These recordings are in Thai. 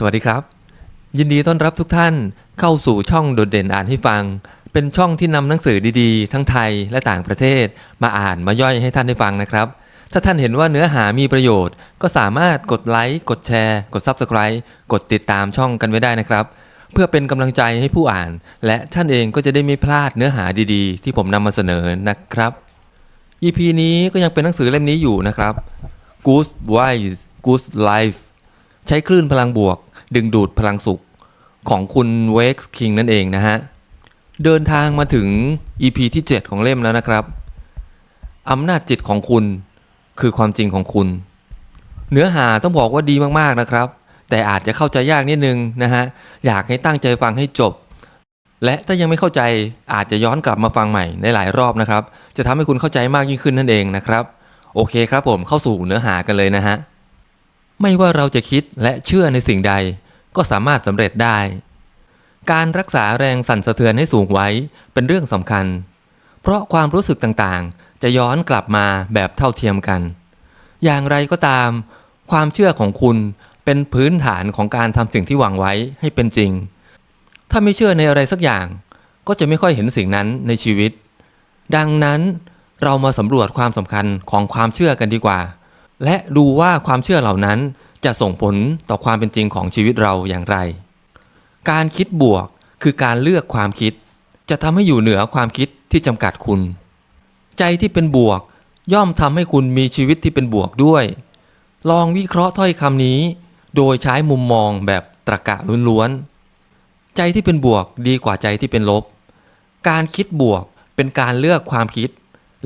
สวัสดีครับ ยินดีต้อนรับทุกท่านเข้าสู่ช่องโดดเด่นอ่านให้ฟัง เป็นช่องที่นำหนังสือดีๆ ทั้งไทยและต่างประเทศ มาอ่านมาย่อยให้ท่านได้ฟังนะครับ ถ้าท่านเห็นว่าเนื้อหามีประโยชน์ ก็สามารถกดไลค์กดแชร์ กด Subscribe กดติดตามช่องกันไว้ได้นะครับ เพื่อเป็นกำลังใจให้ผู้อ่าน และท่านเองก็จะได้ไม่พลาดเนื้อหาดีๆ ที่ผมนำมาเสนอนะครับ EP นี้ก็ยังเป็นหนังสือเล่มนี้อยู่นะครับ Good Wise Good Life ใช้คลื่นพลังบวก ดึงดูดพลังสุขของคุณเวกส์คิงนั่นเองนะฮะ เดินทางมาถึง EP ที่ 7 ของเล่มแล้วนะครับ อำนาจจิตของคุณคือความจริงของคุณ เนื้อหาต้องบอกว่าดีมากๆนะครับ แต่อาจจะเข้าใจยากนิดนึงนะฮะ อยากให้ตั้งใจฟังให้จบ และถ้ายังไม่เข้าใจอาจจะย้อนกลับมาฟังใหม่ในหลายรอบนะครับ จะทำให้คุณเข้าใจมากยิ่งขึ้นนั่นเองนะครับ โอเคครับผมเข้าสู่เนื้อหากันเลยนะฮะไม่ว่าเราจะคิดและเชื่อในสิ่งใด ก็สามารถสำเร็จได้ การรักษาแรงสั่นสะเทือนให้สูงไว้เป็นเรื่องสำคัญ เพราะความรู้สึกต่างๆ จะย้อนกลับมาแบบเท่าเทียมกัน อย่างไรก็ตาม ความเชื่อของคุณเป็นพื้นฐานของการทำสิ่งที่หวังไว้ให้เป็นจริง ถ้าไม่เชื่อในอะไรสักอย่าง ก็จะไม่ค่อยเห็นสิ่งนั้นในชีวิต ดังนั้นเรามาสำรวจความสำคัญของความเชื่อกันดีกว่า และดูว่าความเชื่อเหล่านั้น จะส่งผลต่อความเป็นจริงของชีวิตเราอย่างไร การคิดบวกคือการเลือกความคิด จะทำให้อยู่เหนือความคิดที่จำกัดคุณ ใจที่เป็นบวกย่อมทำให้คุณมีชีวิตที่เป็นบวกด้วย ลองวิเคราะห์ถ้อยคำนี้ โดยใช้มุมมองแบบตรรกะล้วนๆ ใจที่เป็นบวกดีกว่าใจที่เป็นลบ การคิดบวกเป็นการเลือกความคิด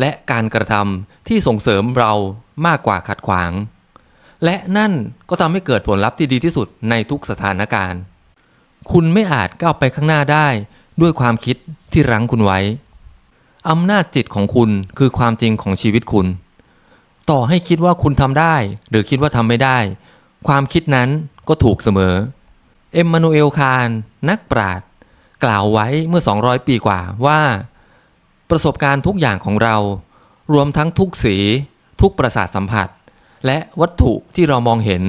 และการกระทำที่ส่งเสริมเรามากกว่าขัดขวาง และนั่นก็ทำให้เกิดผลลัพธ์ที่ดีที่สุดในทุกสถานการณ์ คุณไม่อาจก้าวไปข้างหน้าได้ ด้วยความคิดที่รั้งคุณไว้อำนาจจิตของคุณคือความจริงของชีวิตคุณ ต่อให้คิดว่าคุณทำได้ หรือคิดว่าทำไม่ได้ ความคิดนั้นก็ถูกเสมอ เอ็มมานูเอลคาร์นักปราชญ์กล่าวไว้เมื่อ 200 ปีกว่าว่า ประสบการณ์ทุกอย่างของเรา รวมทั้งทุกสี ทุกประสาทสัมผัส และวัตถุที่เรามองเห็น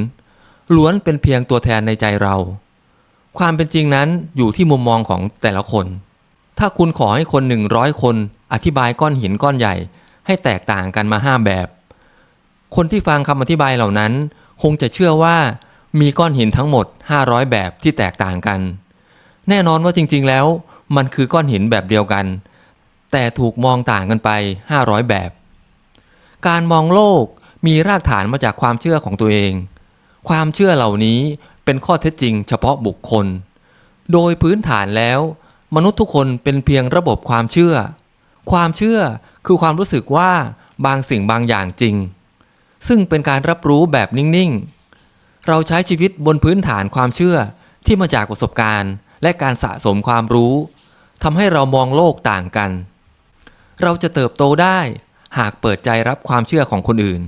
ล้วนเป็นเพียงตัวแทนในใจเรา ความเป็นจริงนั้นอยู่ที่มุมมองของแต่ละคน ถ้าคุณขอให้คน100คน อธิบายก้อนหินก้อนใหญ่ ให้แตกต่างกันมาห้าแบบ คนที่ฟังคำอธิบายเหล่านั้น คงจะเชื่อว่ามีก้อนหินทั้งหมด 500 แบบที่แตกต่างกัน แน่นอนว่าจริงๆแล้ว มันคือก้อนหินแบบเดียวกัน แต่ถูกมองต่างกันไป 500 แบบ การมองโลก มีรากฐานมาจากความเชื่อของตัวเอง ความเชื่อเหล่านี้เป็นข้อเท็จจริงเฉพาะบุคคล โดยพื้นฐานแล้ว มนุษย์ทุกคนเป็นเพียงระบบความเชื่อ ความเชื่อคือความรู้สึกว่าบางสิ่งบางอย่างจริง ซึ่งเป็นการรับรู้แบบนิ่ง ๆ เราใช้ชีวิตบนพื้นฐานความเชื่อที่มาจากประสบการณ์ และการสะสมความรู้ทำให้เรามองโลกต่างกัน เราจะเติบโตได้หากเปิดใจรับความเชื่อของคนอื่น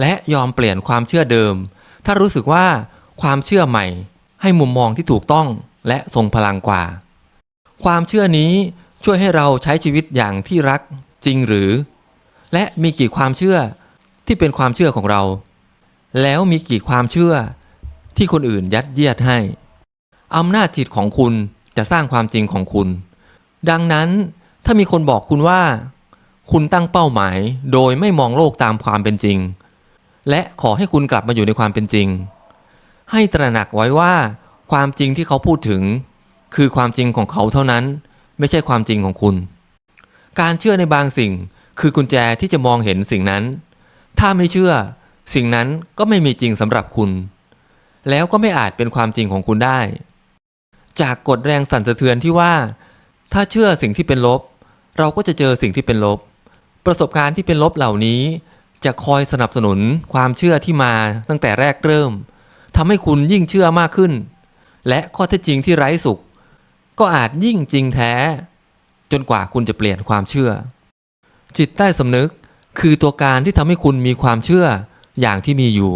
และยอมเปลี่ยนความเชื่อเดิม ถ้ารู้สึกว่าความเชื่อใหม่ ให้มุมมองที่ถูกต้องและทรงพลังกว่า ความเชื่อนี้ช่วยให้เราใช้ชีวิตอย่างที่รักจริงหรือ และมีกี่ความเชื่อที่เป็นความเชื่อของเรา แล้วมีกี่ความเชื่อที่คนอื่นยัดเยียดให้อำนาจจิตของคุณจะสร้างความจริงของคุณ ดังนั้นถ้ามีคนบอกคุณว่า คุณตั้งเป้าหมายโดยไม่มองโลกตามความเป็นจริง และขอให้คุณกลับมาอยู่ในความเป็นจริง ให้ตระหนักไว้ว่า ความจริงที่เขาพูดถึง คือความจริงของเขาเท่านั้น ไม่ใช่ความจริงของคุณ การเชื่อในบางสิ่งคือกุญแจที่จะมองเห็นสิ่งนั้น ถ้าไม่เชื่อ สิ่งนั้นก็ไม่มีจริงสำหรับคุณ แล้วก็ไม่อาจเป็นความจริงของคุณได้ จากกฎแรงสั่นสะเทือนที่ว่า ถ้าเชื่อสิ่งที่เป็นลบ เราก็จะเจอสิ่งที่เป็นลบ ประสบการณ์ที่เป็นลบเหล่านี้ จะคอยสนับสนุนความเชื่อที่มาตั้งแต่แรกเริ่มทำให้คุณยิ่งเชื่อมากขึ้น และข้อเท็จจริงที่ไร้สุข ก็อาจยิ่งจริงแท้ จนกว่าคุณจะเปลี่ยนความเชื่อ จิตใต้สำนึกคือตัวการที่ทำให้คุณมีความเชื่ออย่างที่มีอยู่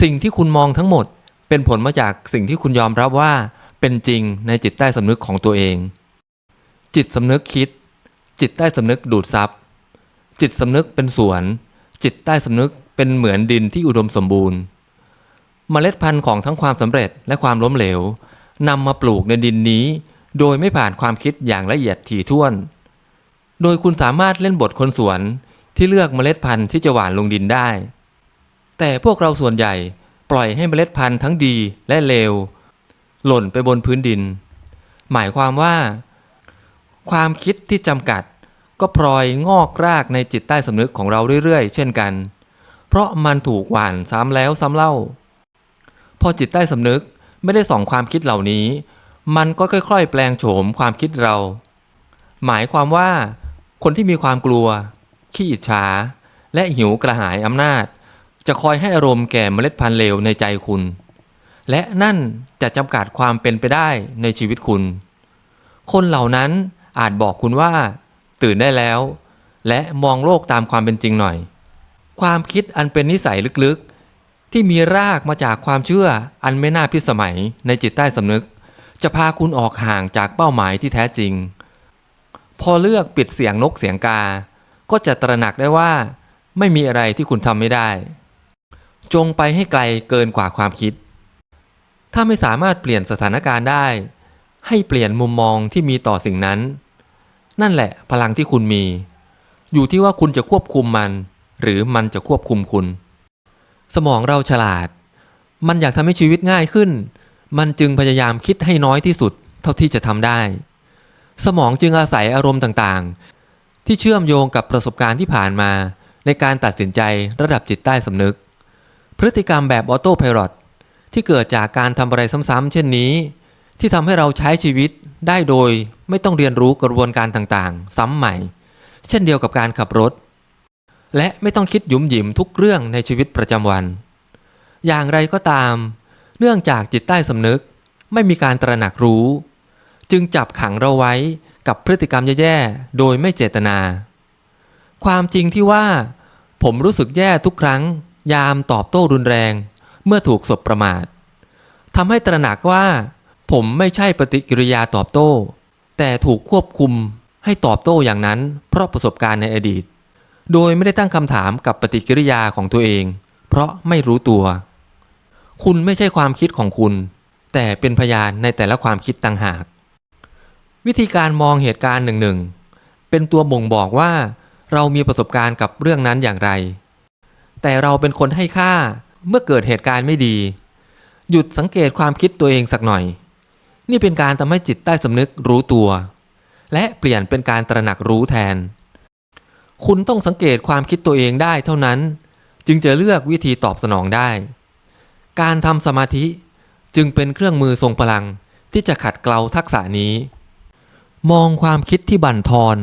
สิ่งที่คุณมองทั้งหมดเป็นผลมาจากสิ่งที่คุณยอมรับว่าเป็นจริงในจิตใต้สำนึกของตัวเอง จิตสำนึกคิด จิตใต้สำนึกดูดซับจิตสำนึกเป็นสวน จิตใต้สำนึกเป็นเหมือนดินที่อุดมสมบูรณ์เมล็ดพันธุ์ของทั้งความสำเร็จและความล้มเหลวนำมาปลูกในดินนี้ โดยไม่ผ่านความคิดอย่างละเอียดถี่ถ้วน โดยคุณสามารถเล่นบทคนสวนที่เลือกเมล็ดพันธุ์ที่จะหว่านลงดินได้ แต่พวกเราส่วนใหญ่ปล่อยให้เมล็ดพันธุ์ทั้งดีและเลว หล่นไปบนพื้นดิน หมายความว่า ความคิดที่จำกัด ก็พลอยงอกรากในจิตใต้สำนึกของเราเรื่อยๆ เช่นกัน เพราะมันถูกหว่านซ้ำแล้วซ้ำเล่า พอจิตใต้สำนึกไม่ได้ส่องความคิดเหล่านี้ มันก็ค่อยๆ แปลงโฉมความคิดเรา หมายความว่า คนที่มีความกลัว ขี้อิจฉา และหิวกระหายอำนาจ จะคอยให้อารมณ์แก่เมล็ดพันธุ์เลวในใจคุณ และนั่นจะจำกัดความเป็นไปได้ในชีวิตคุณ คนเหล่านั้นอาจบอกคุณว่า ตื่นได้แล้ว และมองโลกตามความเป็นจริงหน่อย ความคิดอันเป็นนิสัยลึกๆ ที่มีรากมาจากความเชื่ออันไม่น่าพิสมัยในจิตใต้สำนึก จะพาคุณออกห่างจากเป้าหมายที่แท้จริง พอเลือกปิดเสียงนกเสียงกา ก็จะตระหนักได้ว่า ไม่มีอะไรที่คุณทำไม่ได้ จงไปให้ไกลเกินกว่าความคิด ถ้าไม่สามารถเปลี่ยนสถานการณ์ได้ ให้เปลี่ยนมุมมองที่มีต่อสิ่งนั้น นั่นแหละพลังที่คุณมี อยู่ที่ว่าคุณจะควบคุมมัน หรือมันจะควบคุมคุณ สมองเราฉลาด มันอยากทำให้ชีวิตง่ายขึ้น มันจึงพยายามคิดให้น้อยที่สุด เท่าที่จะทำได้ สมองจึงอาศัยอารมณ์ต่างๆ ที่เชื่อมโยงกับประสบการณ์ที่ผ่านมา ในการตัดสินใจระดับจิตใต้สำนึก พฤติกรรมแบบออโต้พายロที่เกิดจากการทำอะไรซ้ำๆเช่นนี้ ที่ทำให้เราใช้ชีวิต ได้โดยไม่ต้องเรียนรู้กระบวนการต่างๆ ซ้ำใหม่ เช่นเดียวกับการขับรถ และไม่ต้องคิดหยุมหยิมทุกเรื่องในชีวิตประจำวัน อย่างไรก็ตาม เนื่องจากจิตใต้สำนึกไม่มีการตระหนักรู้ จึงจับขังเราไว้กับพฤติกรรมแย่ๆ โดยไม่เจตนา ความจริงที่ว่า ผมรู้สึกแย่ทุกครั้ง ยามตอบโต้รุนแรง เมื่อถูกสบประมาททำให้ตระหนักว่า ผมไม่ใช่ปฏิกิริยาตอบโต้ แต่ถูกควบคุมให้ตอบโต้อย่างนั้น เพราะประสบการณ์ในอดีต โดยไม่ได้ตั้งคำถามกับปฏิกิริยาของตัวเอง เพราะไม่รู้ตัว คุณไม่ใช่ความคิดของคุณ แต่เป็นพยานในแต่ละความคิดต่างหาก วิธีการมองเหตุการณ์หนึ่งหนึ่งเป็นตัวบ่งบอกว่า เรามีประสบการณ์กับเรื่องนั้นอย่างไร แต่เราเป็นคนให้ค่าเมื่อเกิดเหตุการณ์ไม่ดี หยุดสังเกตความคิดตัวเองสักหน่อย นี่เป็นการทำให้จิตใต้สำนึกรู้ตัว และเปลี่ยนเป็นการตระหนักรู้แทน คุณต้องสังเกตความคิดตัวเองได้เท่านั้น จึงจะเลือกวิธีตอบสนองได้ การทำสมาธิจึงเป็นเครื่องมือทรงพลังที่จะขัดเกลาทักษะนี้ มองความคิดที่บั่นทอน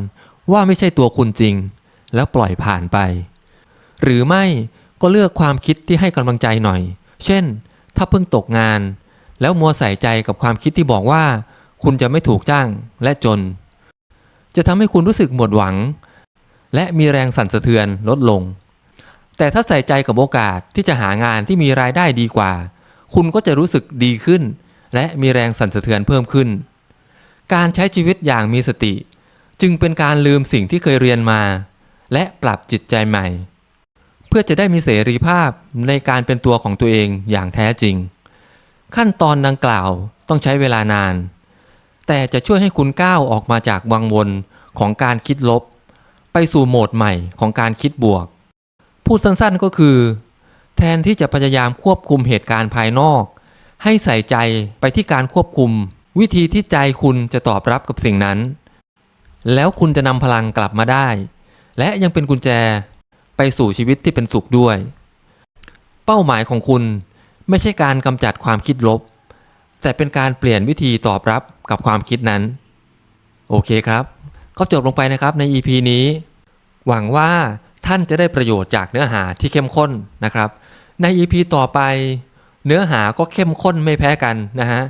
ว่าไม่ใช่ตัวคุณจริง แล้วปล่อยผ่านไป หรือไม่ก็เลือกความคิดที่ให้กำลังใจหน่อย เช่น ถ้าเพิ่งตกงาน แล้วมัวใส่ใจกับความคิดที่บอกว่า คุณจะไม่ถูกจ้างและจน จะทำให้คุณรู้สึกหมดหวัง และมีแรงสั่นสะเทือนลดลง แต่ถ้าใส่ใจกับโอกาสที่จะหางานที่มีรายได้ดีกว่า คุณก็จะรู้สึกดีขึ้น และมีแรงสั่นสะเทือนเพิ่มขึ้น การใช้ชีวิตอย่างมีสติ จึงเป็นการลืมสิ่งที่เคยเรียนมา และปรับจิตใจใหม่ เพื่อจะได้มีเสรีภาพในการเป็นตัวของตัวเองอย่างแท้จริง ขั้นตอนดังกล่าวต้องใช้เวลานาน แต่จะช่วยให้คุณก้าวออกมาจากวังวนของการคิดลบ ไปสู่โหมดใหม่ของการคิดบวก พูดสั้นๆก็คือ แทนที่จะพยายามควบคุมเหตุการณ์ภายนอก ให้ใส่ใจไปที่การควบคุม วิธีที่ใจคุณจะตอบรับกับสิ่งนั้น แล้วคุณจะนำพลังกลับมาได้ และยังเป็นกุญแจไปสู่ชีวิตที่เป็นสุขด้วย เป้าหมายของคุณ ไม่ใช่การกำจัดความคิดลบ แต่เป็นการเปลี่ยนวิธีตอบรับกับความคิดนั้น โอเคครับ ก็จบลงไปนะครับใน EP นี้ หวังว่าท่านจะได้ประโยชน์จากเนื้อหาที่เข้มข้นนะครับ ใน EP ต่อไป เนื้อหาก็เข้มข้นไม่แพ้กันนะฮะ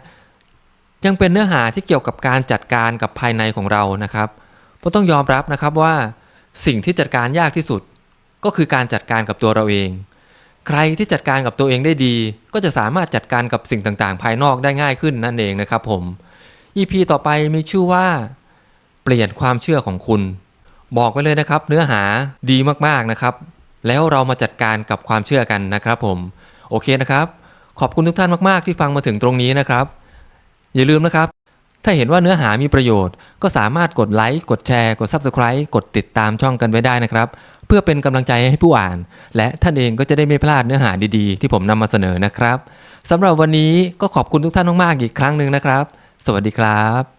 ยังเป็นเนื้อหาที่เกี่ยวกับการจัดการกับภายในของเรานะครับเพราะต้องยอมรับนะครับว่า สิ่งที่จัดการยากที่สุด ก็คือการจัดการกับตัวเราเอง ใครที่จัดการกับตัวเองได้ดี ก็จะสามารถจัดการกับสิ่งต่างๆ ภายนอกได้ง่ายขึ้นนั่นเองนะครับผม EP ต่อไปมีชื่อว่า เปลี่ยนความเชื่อของคุณ บอกไว้เลยนะครับ เนื้อหาดีมากๆนะครับ แล้วเรามาจัดการกับความเชื่อกันนะครับผม โอเคนะครับ ขอบคุณทุกท่านมากๆ ที่ฟังมาถึงตรงนี้นะครับ อย่าลืมนะครับ ถ้าเห็นว่าเนื้อหามีประโยชน์ ก็สามารถกดไลค์กดแชร์ กด Subscribe กดติดตามช่องกันไว้ได้นะครับ เพื่อเป็นกำลังใจให้ผู้อ่าน และท่านเองก็จะได้ไม่พลาดเนื้อหาดีๆ ที่ผมนำมาเสนอนะครับสำหรับวันนี้ก็ขอบคุณทุกท่านมากๆอีกครั้งหนึ่งนะครับ สวัสดีครับ